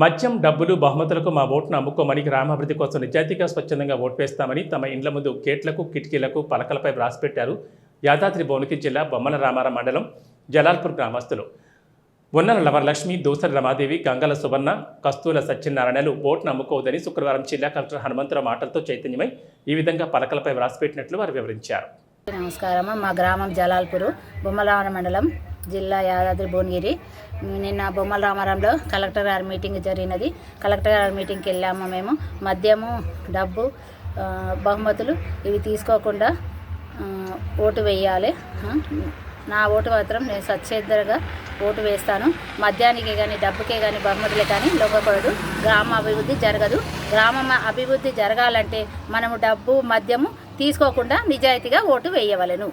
మద్యం డబ్బులు బహుమతులకు మా ఓటును అమ్ముకోమని గ్రామాభివృద్ధి కోసం నిజాయితీగా స్వచ్ఛందంగా ఓటు వేస్తామని తమ ఇండ్ల ముందు గేట్లకు కిటికీలకు పలకలపై వ్రాసిపెట్టారు యాదాద్రి భువనగిరి జిల్లా బొమ్మల రామారం మండలం జలాల్పూర్ గ్రామస్తులు. ఉన్నల లవరలక్ష్మి దూసరి రమాదేవి గంగల సువర్ణ కస్తూల సత్యనారాయణలు ఓటును అమ్ముకోవద్దని శుక్రవారం జిల్లా కలెక్టర్ హనుమంతరావు మాటలతో చైతన్యమై ఈ విధంగా పలకలపై వ్రాసిపెట్టినట్లు వారు వివరించారు. నమస్కారం మా గ్రామం జలాల్పూరు బొమ్మలవాడ మండలం. జిల్లా యాదాద్రి భువనగిరి. నిన్న బొమ్మల రామారంలో కలెక్టర్ గారి మీటింగ్ జరిగినది. కలెక్టర్ గారి మీటింగ్కి వెళ్ళాము మేము. మద్యము డబ్బు బహుమతులు ఇవి తీసుకోకుండా ఓటు వేయాలి. నా ఓటు మాత్రం నేను సచ్చేద్దరుగా ఓటు వేస్తాను. మద్యానికి కానీ డబ్బుకే కానీ బహుమతులే కానీ లొంగకూడదు. గ్రామ అభివృద్ధి జరగదు. గ్రామం అభివృద్ధి జరగాలంటే మనము డబ్బు మద్యము తీసుకోకుండా నిజాయితీగా ఓటు వేయవలెను.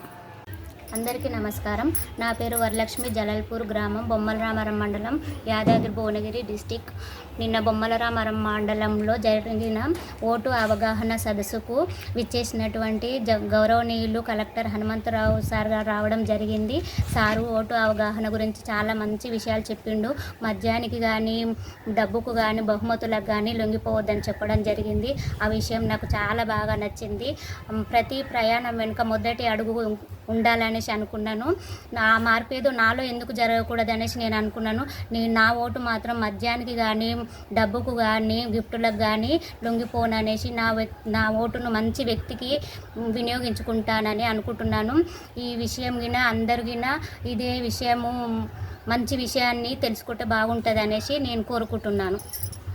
అందరికీ నమస్కారం. నా పేరు వరలక్ష్మి జలల్పూర్ గ్రామం బొమ్మల రామారం మండలం యాదాద్రి భువనగిరి డిస్టిక్. నిన్న బొమ్మల రామారం మండలంలో జరిగిన ఓటు అవగాహన సదస్సుకు విచ్చేసినటువంటి జ గౌరవనీయులు కలెక్టర్ హనుమంతరావు సార్ గారు రావడం జరిగింది. సారు ఓటు అవగాహన గురించి చాలా మంచి విషయాలు చెప్పిండు. మద్యానికి కానీ డబ్బుకు కానీ బహుమతులకు కానీ లొంగిపోవద్దని చెప్పడం జరిగింది. ఆ విషయం నాకు చాలా బాగా నచ్చింది. ప్రతి ప్రయాణం వెనుక మొదటి అడుగు ఉండాలని అనేసి అనుకున్నాను. నా మార్పు ఏదో నాలో ఎందుకు జరగకూడదు అనేసి నేను అనుకున్నాను. నేను నా ఓటు మాత్రం మద్యానికి కానీ డబ్బుకు కానీ గిఫ్టులకు కానీ లొంగిపోను అనేసి నా నా ఓటును మంచి వ్యక్తికి వినియోగించుకుంటానని అనుకుంటున్నాను. ఈ విషయం గిన అందరిగిన ఇదే విషయము మంచి విషయాన్ని తెలుసుకుంటే బాగుంటుంది అనేసి నేను కోరుకుంటున్నాను.